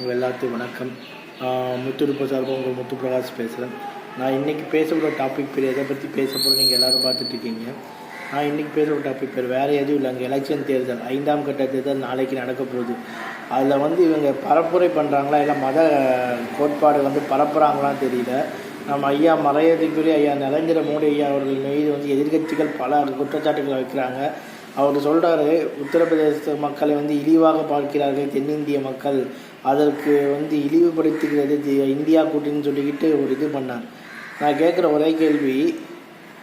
உங்கள் எல்லாத்தையும் வணக்கம். முத்துருப்பு சார்பாக உங்கள் முத்து பிரகாஷ் பேசுகிறேன் நான் இன்றைக்கி பேச போகிற டாபிக் பேர் எதை பற்றி பேச போகிற நீங்கள் எல்லோரும் பார்த்துட்ருக்கீங்க நான் இன்றைக்கி பேசக்கூடிய டாபிக் பேர் வேறு எதுவும் இல்லை. அங்கே எலெக்ஷன் தேர்தல். ஐந்தாம் கட்ட தேர்தல் நாளைக்கு நடக்க போகுது. அதில் வந்து இவங்க பரப்புரை பண்ணுறாங்களா இல்லை மத கோட்பாடு வந்து பரப்புகிறாங்களான்னு தெரியல. நம்ம ஐயா மறையதுக்குரிய ஐயா நரேந்திர மோடி ஐயா அவர்கள் மீது வந்து எதிர்கட்சிகள் பல குற்றச்சாட்டுகளை வைக்கிறாங்க. அவர் சொல்கிறாரு உத்தரப்பிரதேச மக்களை வந்து இழிவாக பார்க்கிறார்கள் தென்னிந்திய மக்கள். அதற்கு வந்து இழிவுபடுத்துகிறது இந்தியா கூட்டின்னு சொல்லிக்கிட்டு ஒரு இது பண்ணார். நான் கேட்குற ஒரே கேள்வி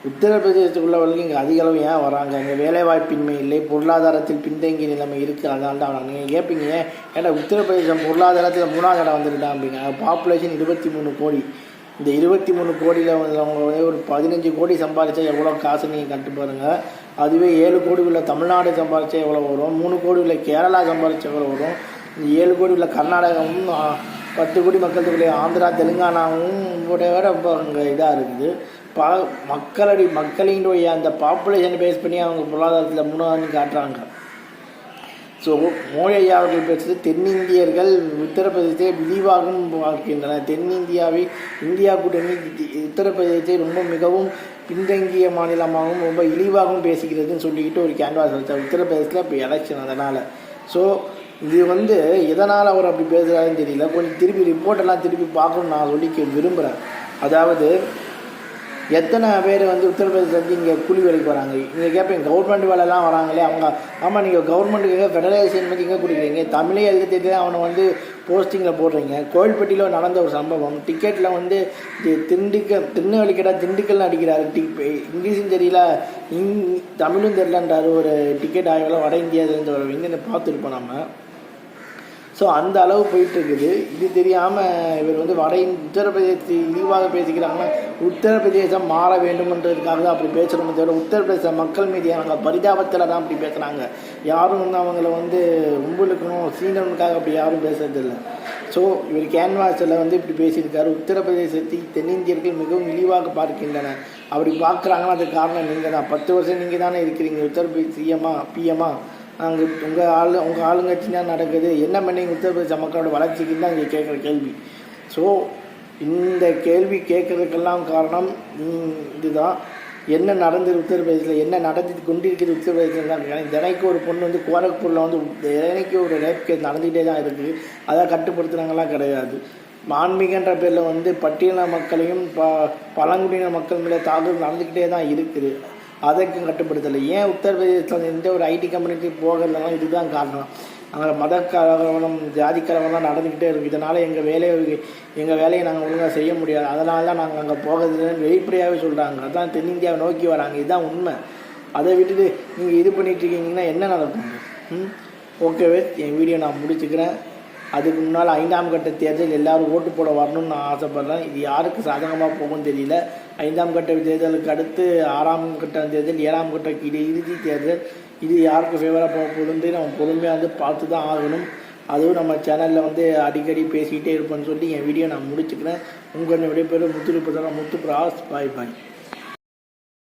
உத்தரப்பிரதேசத்துக்குள்ளவர்களுக்கு இங்கே அதிக அளவு ஏன் வராங்க? இங்கே வேலைவாய்ப்பின்மை இல்லை பொருளாதாரத்தில் பின்தங்கிய நிலைமை இருக்குது அதனால தான் நீங்கள் கேட்பீங்க ஏன்னா உத்தரப்பிரதேசம் பொருளாதாரத்தில் மூணாவது இடம் வந்துட்டாம்பிங்க பாப்புலேஷன் இருபத்தி மூணு கோடி. இந்த இருபத்தி மூணு கோடியில் அவங்க ஒரு பதினஞ்சு கோடி சம்பாதிச்சா எவ்வளோ காசு நீங்கள் கட்டு பாருங்கள் அதுவே ஏழு கோடி உள்ள தமிழ்நாடு சம்பாதிச்சா எவ்வளோ வரும்? மூணு கோடி உள்ள கேரளா சம்பாதிச்சா எவ்வளோ வரும்? ஏழு கோடி உள்ள கர்நாடகமும் பத்து கோடி மக்கள் தொகை ஆந்திரா தெலுங்கானாவும் விட ரொம்ப அங்கே இதாக இருக்குது. பா மக்களடி மக்களினுடைய அந்த பாப்புலேஷன் பேஸ் பண்ணி அவங்க பொருளாதாரத்தில் மூணாவது காட்டுறாங்க. ஸோ மோடி ஐயா அவர்கள் பேசுறது தென்னிந்தியர்கள் உத்தரப்பிரதேசத்தை விரிவாகவும் பார்க்கின்றனர். தென்னிந்தியாவை இந்தியா கூட்டணி உத்தரப்பிரதேசத்தை ரொம்ப மிகவும் பின்தங்கிய மாநிலமாகவும் ரொம்ப இழிவாகவும் பேசுகிறதுன்னு சொல்லிக்கிட்டு ஒரு கேன்வாஸ் வச்சார் உத்தரப்பிரதேசத்தில் இப்போ எலெக்ஷன் அதனால். ஸோ இது வந்து எதனால் அவர் அப்படி பேசுகிறாருன்னு தெரியல. கொஞ்சம் திருப்பி ரிப்போர்ட்டெல்லாம் திருப்பி பார்க்கணும்னு நான் சொல்லி விரும்புகிறேன் அதாவது எத்தனை பேர் வந்து உத்தரப்பிரதேசத்துலேருந்து இங்கே கூலி வேலைக்கு வராங்க இங்கே கேட்பேன் கவர்மெண்ட் வேலைலாம் வராங்களே அவங்க ஆமாம் நீங்கள் கவர்மெண்ட்டுக்கு ஃபெடரேஷன் பற்றி இங்கே கொடுக்குறீங்க? தமிழே எழுத தெரியாது? அவனை வந்து போஸ்டிங்கில் போடுறீங்க. கோயில்பட்டியில் நடந்த ஒரு சம்பவம். டிக்கெட்டில் வந்து திண்டுக்க திண்டுக்க திருநெல்வேலிக்கடா திண்டுக்கல் அடிக்கிறாரு. டி இங்கிலீஷும் தெரியல. இங் தமிழும் தெரியலன்றாரு. ஒரு டிக்கெட் ஆய்வில் வட இந்தியாவிலேருந்து ஒரு இங்கே பார்த்துருப்போம் நம்ம. ஸோ அந்த அளவு போயிட்டு இருக்குது இது தெரியாமல் இவர் வந்து வட இந்~ இழிவாக பேசிக்கிறாங்கன்னா உத்தரப்பிரதேசம் மாற வேண்டும்ன்றதுக்காக தான் அப்படி பேசுகிறோமே தவிர உத்தரப்பிரதேச மக்கள் மீது அவங்க பரிதாபத்தில் தான் அப்படி பேசுகிறாங்க யாரும் வந்து அவங்கள வந்து உங்களுக்கணும் சீனனுக்காக அப்படி யாரும் பேசுறதில்லை. ஸோ இவர் கேன்வாஸில் வந்து இப்படி பேசியிருக்காரு. உத்தரப்பிரதேசத்தை தென்னிந்தியர்கள் மிகவும் இழிவாக பார்க்கின்றன அப்படி பார்க்குறாங்கன்னா அதுக்கு காரணம் நீங்கள் தான் பத்து வருஷம் நீங்கள் தானே இருக்கிறீங்க. உத்தரப்பிரதேச சிஎம்மா பிஎம்மா நாங்கள் உங்கள் ஆளு உங்கள் ஆளுங்கட்சி தான் நடக்குது. என்ன பண்ணி உத்தரப்பிரதேச மக்களோட வளர்ச்சிக்கு தான் இங்கே கேட்குற கேள்வி. ஸோ இந்த கேள்வி கேட்கறதுக்கெல்லாம் காரணம் இதுதான். என்ன நடந்தது உத்தரப்பிரதேசத்தில்? என்ன நடந்து கொண்டிருக்கிறது உத்தரப்பிரதேசத்தில்? தான் இருக்கு. தினைக்கு ஒரு பொண்ணு வந்து கோரக்பூரில் வந்து தினைக்கு ஒரு ரேப் கேஸ் நடந்துகிட்டே தான் இருக்குது அதை கட்டுப்படுத்துனாங்கலாம் கிடையாது. ஆன்மீகன்ற பேரில் வந்து பட்டியல மக்களையும் ப பழங்குடியின மக்கள் மேலே தாக்குதல் நடந்துக்கிட்டே தான் இருக்குது. அதற்கும் கட்டுப்படுத்தலை. ஏன் உத்தரப்பிரதேசத்தில் எந்த ஒரு ஐடி கம்பெனிக்கு போகலாம் இதுதான் காரணம். அங்கே மத கலவரம் ஜாதி கலவரம்லாம் நடந்துக்கிட்டே இருக்குது இதனால் எங்கள் வேலையை எங்கள் வேலையை நாங்கள் ஒழுங்காக செய்ய முடியாது. அதனால தான் நாங்கள் அங்கே போகிறதுன்னு வெளிப்படையாகவே சொல்கிறாங்க அதான் தென்னிந்தியாவை நோக்கி வராங்க. இதுதான் உண்மை. அதை விட்டுட்டு நீங்கள் இது பண்ணிகிட்ருக்கீங்கன்னா என்ன நடக்கும்? ம்? ஓகேவே என் வீடியோ நான் முடிச்சுக்கிறேன். அதுக்கு முன்னால் ஐந்தாம் கட்ட தேர்தல் எல்லாரும் ஓட்டு போட வரணும்னு நான் ஆசைப்பட்றேன். இது யாருக்கு சாதகமாக போகும்னு தெரியல. ஐந்தாம் கட்ட தேர்தலுக்கு அடுத்து ஆறாம் கட்ட தேர்தல் ஏழாம் கட்ட இறு இறுதி தேர்தல். இது யாருக்கு ஃபேவராக போக போகுதுன்னு நம்ம பொறுமையாக வந்து பார்த்து தான் ஆகணும். அதுவும் நம்ம சேனலில் வந்து அடிக்கடி பேசிக்கிட்டே இருப்பேன்னு சொல்லி என் வீடியோ நான் முடிச்சுக்கிறேன். உங்கள் விடைபெறும் முத்து முத்து பிராஸ் பாய் பாய்